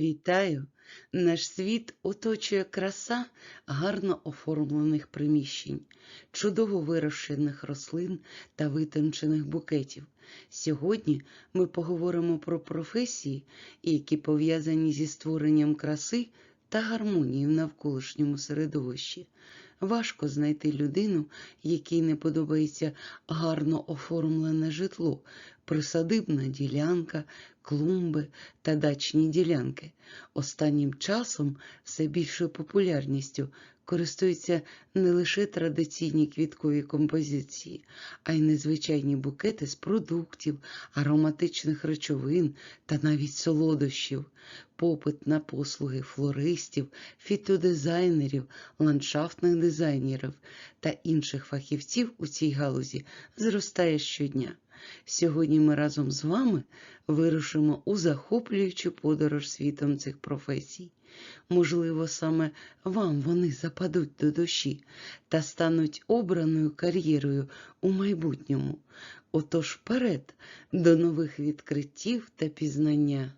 Вітаю! Наш світ оточує краса гарно оформлених приміщень, чудово вирощених рослин та витончених букетів. Сьогодні ми поговоримо про професії, які пов'язані зі створенням краси та гармонії в навколишньому середовищі. Важко знайти людину, якій не подобається гарно оформлене житло, присадибна ділянка, клумби та дачні ділянки. Останнім часом все більшою популярністю користуються не лише традиційні квіткові композиції, а й незвичайні букети з продуктів, ароматичних речовин та навіть солодощів, попит на послуги флористів, фітодизайнерів, ландшафтних дизайнерів та інших фахівців у цій галузі зростає щодня. Сьогодні ми разом з вами вирушимо у захоплюючу подорож світом цих професій. Можливо, саме вам вони западуть до душі та стануть обраною кар'єрою у майбутньому. Отож вперед до нових відкриттів та пізнання.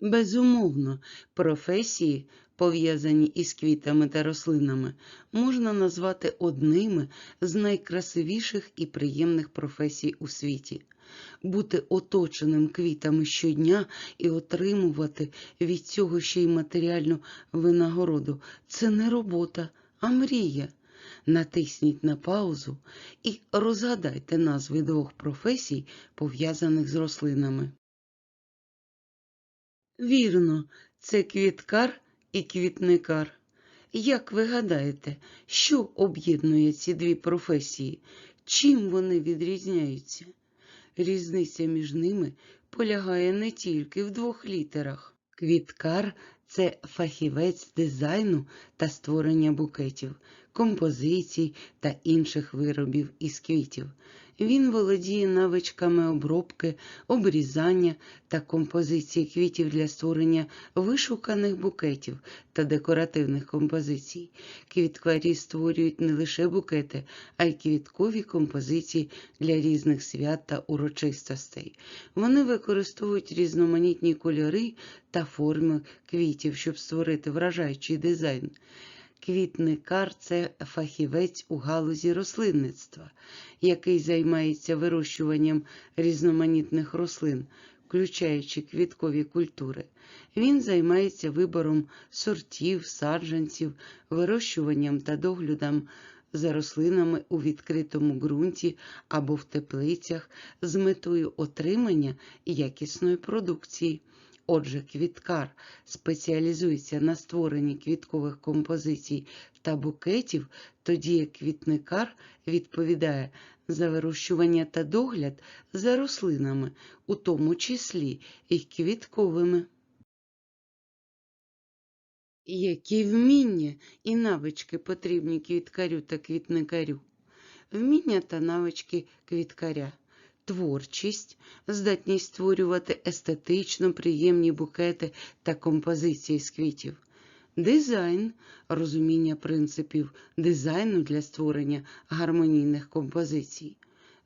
Безумовно, професії, пов'язані із квітами та рослинами, можна назвати одними з найкрасивіших і приємних професій у світі. Бути оточеним квітами щодня і отримувати від цього ще й матеріальну винагороду це не робота, а мрія. Натисніть на паузу і розгадайте назви двох професій, пов'язаних з рослинами. Вірно, це квіткар і квітникар. Як ви гадаєте, що об'єднує ці дві професії? Чим вони відрізняються? Різниця між ними полягає не тільки в двох літерах. Квіткар це фахівець дизайну та створення букетів, композицій та інших виробів із квітів. Він володіє навичками обробки, обрізання та композиції квітів для створення вишуканих букетів та декоративних композицій. Квіткарі створюють не лише букети, а й квіткові композиції для різних свят та урочистостей. Вони використовують різноманітні кольори та форми квітів, щоб створити вражаючий дизайн. Квітникар це фахівець у галузі рослинництва, який займається вирощуванням різноманітних рослин, включаючи квіткові культури. Він займається вибором сортів, саджанців, вирощуванням та доглядом за рослинами у відкритому ґрунті або в теплицях з метою отримання якісної продукції. Отже, квіткар спеціалізується на створенні квіткових композицій та букетів, тоді як квітникар відповідає за вирощування та догляд за рослинами, у тому числі і квітковими. Які вміння і навички потрібні квіткарю та квітникарю? Вміння та навички квіткаря творчість, здатність створювати естетично приємні букети та композиції з квітів, дизайн, розуміння принципів дизайну для створення гармонійних композицій,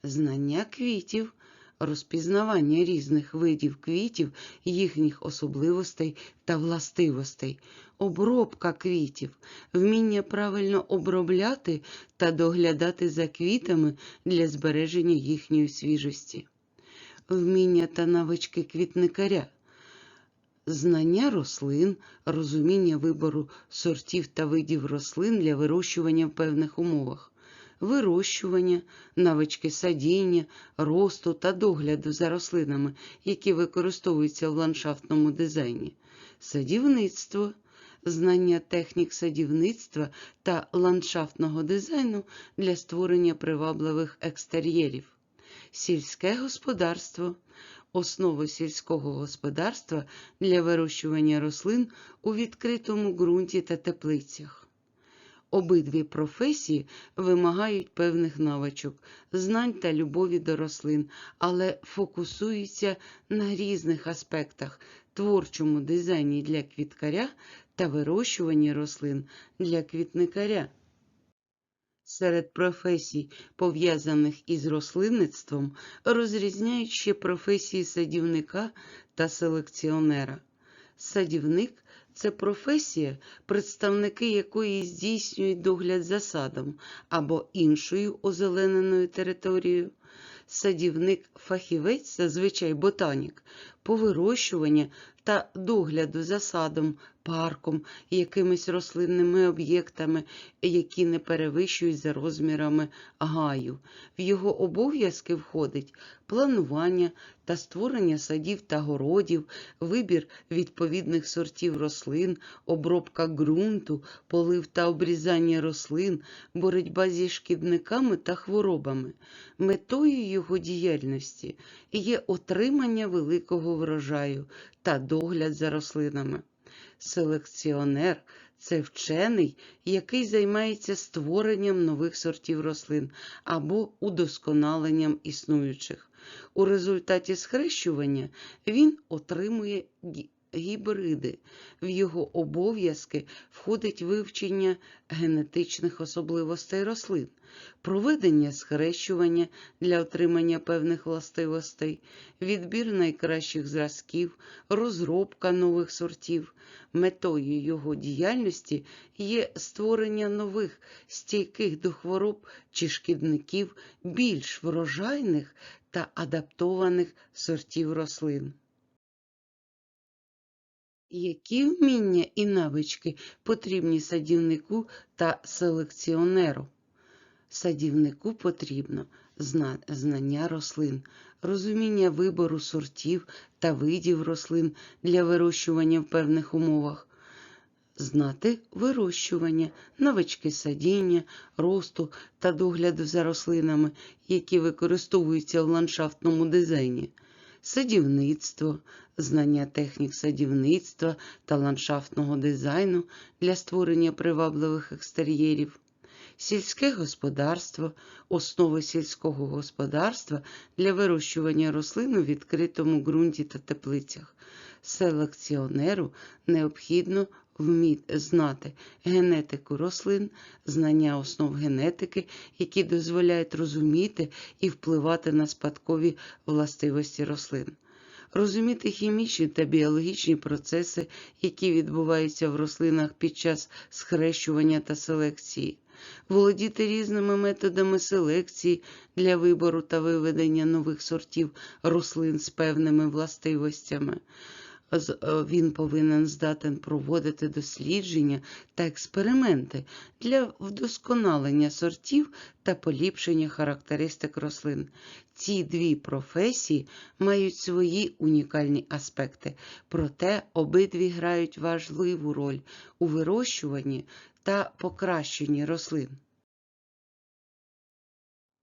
знання квітів, розпізнавання різних видів квітів, їхніх особливостей та властивостей, обробка квітів, вміння правильно обробляти та доглядати за квітами для збереження їхньої свіжості, вміння та навички квітникаря. Знання рослин, розуміння вибору сортів та видів рослин для вирощування в певних умовах, вирощування, навички садіння, росту та догляду за рослинами, які використовуються в ландшафтному дизайні, садівництво, знання технік садівництва та ландшафтного дизайну для створення привабливих екстер'єрів, сільське господарство. Основи сільського господарства для вирощування рослин у відкритому ґрунті та теплицях. Обидві професії вимагають певних навичок, знань та любові до рослин, але фокусуються на різних аспектах творчому дизайні для квіткаря та вирощуванні рослин для квітникаря. Серед професій, пов'язаних із рослинництвом, розрізняють ще професії садівника та селекціонера. Садівник це професія, представники якої здійснюють догляд за садом або іншою озелененою територією. Садівник-фахівець, зазвичай ботанік, по вирощуванню та догляду за садом, парком, якимись рослинними об'єктами, які не перевищують за розмірами гаю. В його обов'язки входить планування та створення садів та городів, вибір відповідних сортів рослин, обробка ґрунту, полив та обрізання рослин, боротьба зі шкідниками та хворобами. Метою його діяльності є отримання великого врожаю та догляд за рослинами. Селекціонер це вчений, який займається створенням нових сортів рослин або удосконаленням існуючих. У результаті схрещування він отримує гібриди. В його обов'язки входить вивчення генетичних особливостей рослин, проведення схрещування для отримання певних властивостей, відбір найкращих зразків, розробка нових сортів. Метою його діяльності є створення нових, стійких до хвороб чи шкідників, більш врожайних та адаптованих сортів рослин. Які вміння і навички потрібні садівнику та селекціонеру? Садівнику потрібно знання рослин, розуміння вибору сортів та видів рослин для вирощування в певних умовах, знати вирощування, навички садіння, росту та догляду за рослинами, які використовуються в ландшафтному дизайні, садівництво, знання технік садівництва та ландшафтного дизайну для створення привабливих екстер'єрів. Сільське господарство, основи сільського господарства для вирощування рослин у відкритому ґрунті та теплицях. Селекціонеру необхідно вміти знати генетику рослин, знання основ генетики, які дозволяють розуміти і впливати на спадкові властивості рослин. Розуміти хімічні та біологічні процеси, які відбуваються в рослинах під час схрещування та селекції, володіти різними методами селекції для вибору та виведення нових сортів рослин з певними властивостями. Е, Він повинен здатен проводити дослідження та експерименти для вдосконалення сортів та поліпшення характеристик рослин. Ці дві професії мають свої унікальні аспекти, проте обидві грають важливу роль у вирощуванні та покращенні рослин.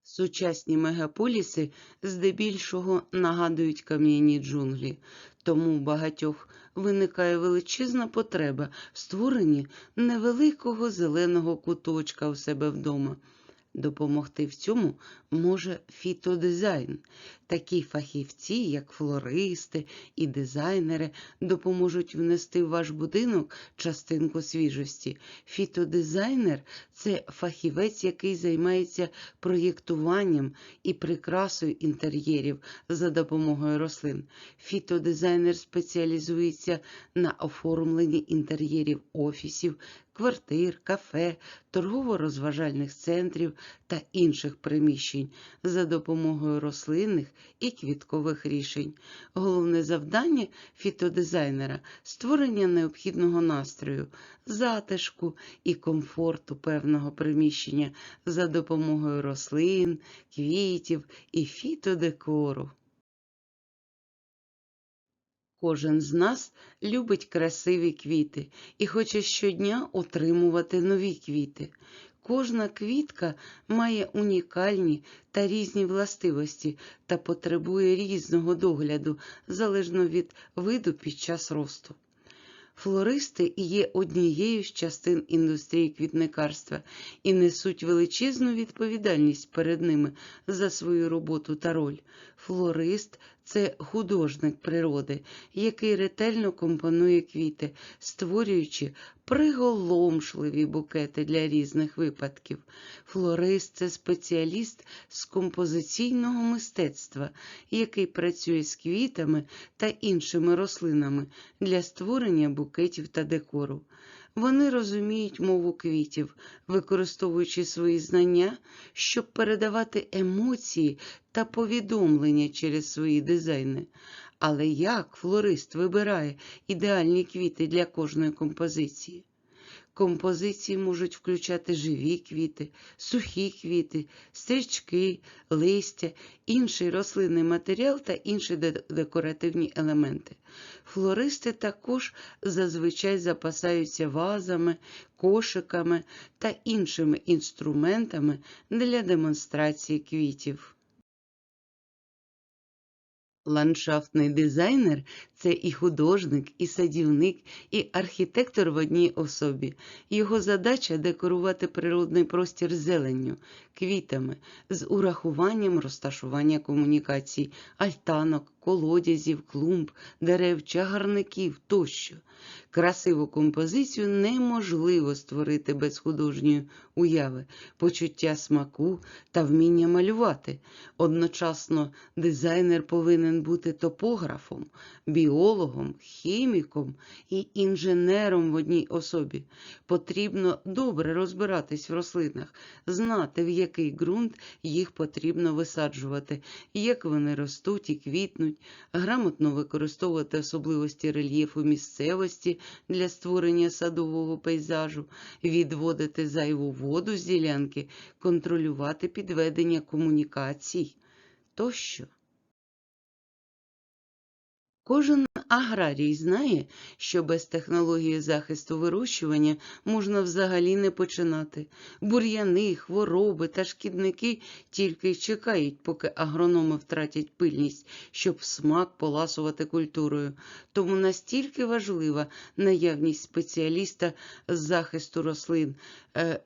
Сучасні мегаполіси здебільшого нагадують кам'яні джунглі, тому у багатьох виникає величезна потреба в створенні невеликого зеленого куточка у себе вдома. Допомогти в цьому може фітодизайн. Такі фахівці, як флористи і дизайнери, допоможуть внести в ваш будинок частинку свіжості. Фітодизайнер це фахівець, який займається проєктуванням і прикрасою інтер'єрів за допомогою рослин. Фітодизайнер спеціалізується на оформленні інтер'єрів офісів, квартир, кафе, торгово-розважальних центрів та інших приміщень за допомогою рослинних і квіткових рішень. Головне завдання фітодизайнера створення необхідного настрою, затишку і комфорту певного приміщення за допомогою рослин, квітів і фітодекору. Кожен з нас любить красиві квіти і хоче щодня отримувати нові квіти. Кожна квітка має унікальні та різні властивості та потребує різного догляду залежно від виду під час росту. Флористи є однією з частин індустрії квітникарства і несуть величезну відповідальність перед ними за свою роботу та роль. Флорист це художник природи, який ретельно компонує квіти, створюючи приголомшливі букети для різних випадків. Флорист це спеціаліст з композиційного мистецтва, який працює з квітами та іншими рослинами для створення букетів та декору. Вони розуміють мову квітів, використовуючи свої знання, щоб передавати емоції та повідомлення через свої дизайни. Але як флорист вибирає ідеальні квіти для кожної композиції? Композиції можуть включати живі квіти, сухі квіти, стрічки, листя, інший рослинний матеріал та інші декоративні елементи. Флористи також зазвичай запасаються вазами, кошиками та іншими інструментами для демонстрації квітів. Ландшафтний дизайнер це і художник, і садівник, і архітектор в одній особі. Його задача декорувати природний простір зеленню, квітами, з урахуванням розташування комунікацій, альтанок, колодязів, клумб, дерев, чагарників тощо. Красиву композицію неможливо створити без художньої уяви, почуття смаку та вміння малювати. Одночасно дизайнер повинен бути топографом, біологом, хіміком і інженером в одній особі. Потрібно добре розбиратись в рослинах, знати, в який ґрунт їх потрібно висаджувати, як вони ростуть і квітнуть, грамотно використовувати особливості рельєфу місцевості для створення садового пейзажу, відводити зайву воду з ділянки, контролювати підведення комунікацій тощо. Кожен аграрій знає, що без технології захисту вирощування можна взагалі не починати. Бур'яни, хвороби та шкідники тільки й чекають, поки агрономи втратять пильність, щоб смак поласувати культурою. Тому настільки важлива наявність спеціаліста з захисту рослин,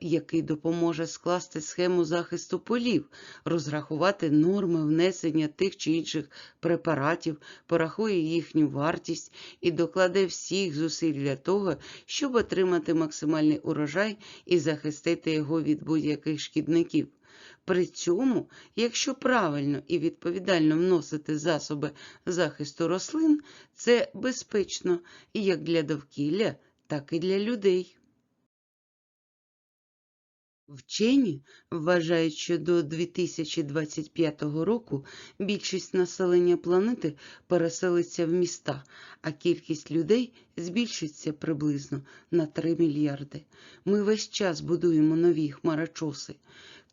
який допоможе скласти схему захисту полів, розрахувати норми внесення тих чи інших препаратів, порахує їхню вартість і докладе всіх зусиль для того, щоб отримати максимальний урожай і захистити його від будь-яких шкідників. При цьому, якщо правильно і відповідально вносити засоби захисту рослин, це безпечно як для довкілля, так і для людей. Вчені вважають, що до 2025 року більшість населення планети переселиться в міста, а кількість людей збільшиться приблизно на 3 мільярди. Ми весь час будуємо нові хмарочоси.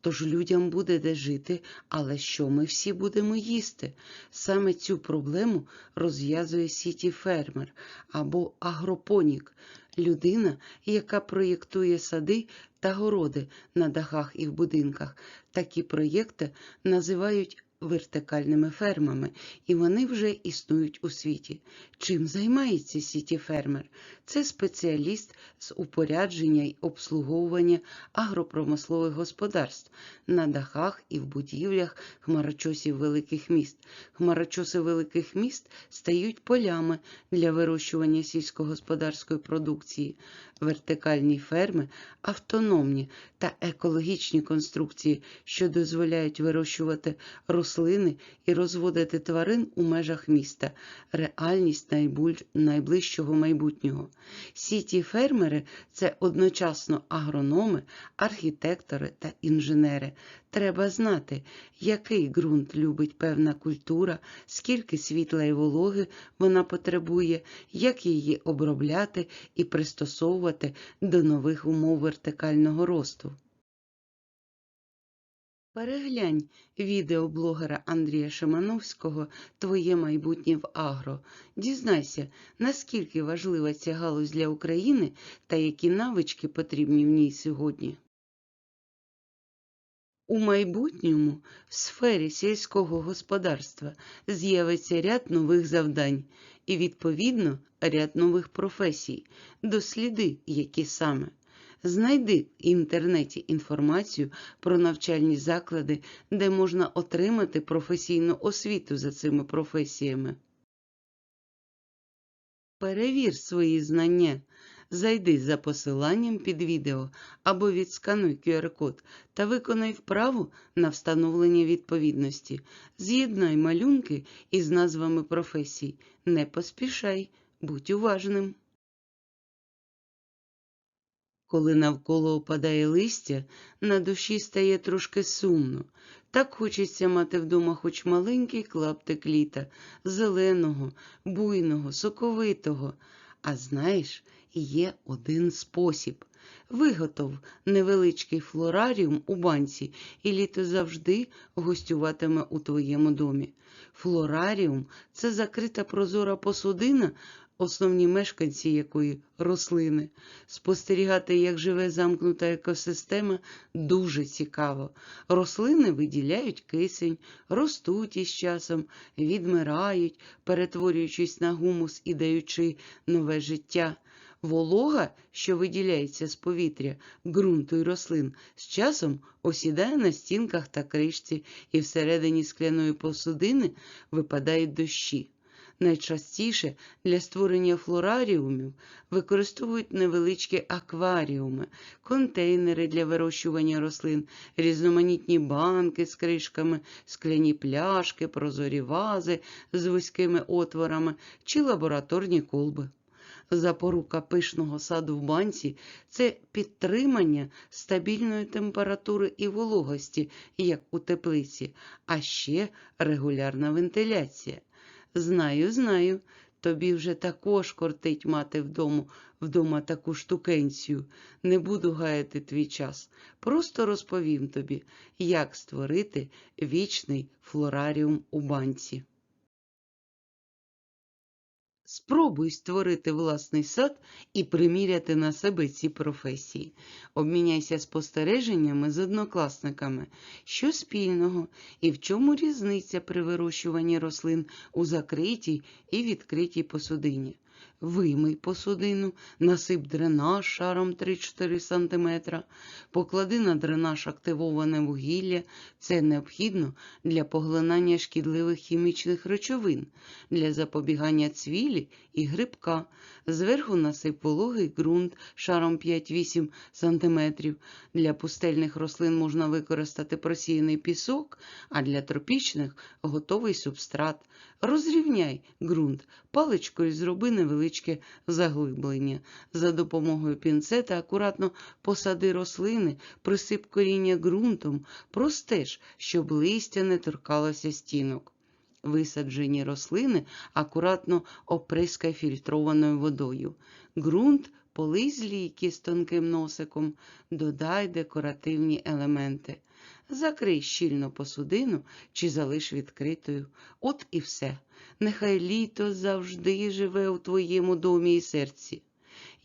Тож людям буде де жити, але що ми всі будемо їсти? Саме цю проблему розв'язує сіті фермер або агропонік людина, яка проєктує сади та городи на дахах і в будинках. Такі проєкти називають вертикальними фермами, і вони вже існують у світі. Чим займається сіті фермер? Це спеціаліст з упорядження й обслуговування агропромислових господарств на дахах і в будівлях хмарочосів великих міст. Хмарочоси великих міст стають полями для вирощування сільськогосподарської продукції. Вертикальні ферми автономні та екологічні конструкції, що дозволяють вирощувати рослини і розводити тварин у межах міста, реальність найбуль- найближчого майбутнього. Сіті фермери це одночасно агрономи, архітектори та інженери. Треба знати, який ґрунт любить певна культура, скільки світла і вологи вона потребує, як її обробляти і пристосовувати до нових умов вертикального росту. Переглянь відео блогера Андрія Шимановського Твоє майбутнє в агро. Дізнайся, наскільки важлива ця галузь для України та які навички потрібні в ній сьогодні. У майбутньому в сфері сільського господарства з'явиться ряд нових завдань і, відповідно, ряд нових професій. Досліди, які саме. Знайди в інтернеті інформацію про навчальні заклади, де можна отримати професійну освіту за цими професіями. Перевір свої знання. Зайди за посиланням під відео або відскануй QR-код та виконай вправу на встановлення відповідності. З'єднай малюнки із назвами професій. Не поспішай, будь уважним. Коли навколо опадає листя, на душі стає трошки сумно. Так хочеться мати вдома хоч маленький клаптик літа, зеленого, буйного, соковитого. А знаєш, є один спосіб. Виготов невеличкий флораріум у банці, і літо завжди гостюватиме у твоєму домі. Флораріум це закрита прозора посудина, основні мешканці якої рослини. Спостерігати, як живе замкнута екосистема, дуже цікаво. Рослини виділяють кисень, ростуть із часом, відмирають, перетворюючись на гумус і даючи нове життя. Волога, що виділяється з повітря, ґрунту й рослин, з часом осідає на стінках та кришці, і всередині скляної посудини випадають дощі. Найчастіше для створення флораріумів використовують невеличкі акваріуми, контейнери для вирощування рослин, різноманітні банки з кришками, скляні пляшки, прозорі вази з вузькими отворами чи лабораторні колби. Запорука пишного саду в банці це підтримання стабільної температури і вологості, як у теплиці, а ще регулярна вентиляція. Знаю, знаю, тобі вже також кортить мати вдома, вдома таку штукенцію. Не буду гаяти твій час. Просто розповім тобі, як створити вічний флораріум у банці. Спробуй створити власний сад і приміряти на себе ці професії. Обміняйся спостереженнями з однокласниками, що спільного і в чому різниця при вирощуванні рослин у закритій і відкритій посудині. Вимий посудину, насип дренаж шаром 3-4 см, поклади на дренаж активоване вугілля. Це необхідно для поглинання шкідливих хімічних речовин, для запобігання цвілі і грибка. Зверху насип вологий ґрунт шаром 5-8 см. Для пустельних рослин можна використати просіяний пісок, а для тропічних готовий субстрат. Розрівняй ґрунт, паличкою зроби невеличке заглиблення. За допомогою пінцета акуратно посади рослини, присип коріння ґрунтом, простеж, щоб листя не торкалося стінок. Висаджені рослини акуратно оприскай фільтрованою водою. Ґрунт полий з лійки з тонким носиком, додай декоративні елементи. Закрий щільно посудину чи залиш відкритою. От і все. Нехай літо завжди живе у твоєму домі і серці.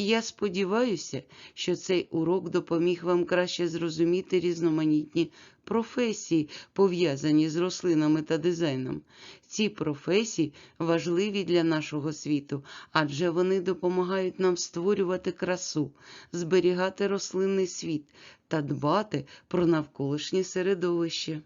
Я сподіваюся, що цей урок допоміг вам краще зрозуміти різноманітні професії, пов'язані з рослинами та дизайном. Ці професії важливі для нашого світу, адже вони допомагають нам створювати красу, зберігати рослинний світ та дбати про навколишнє середовище.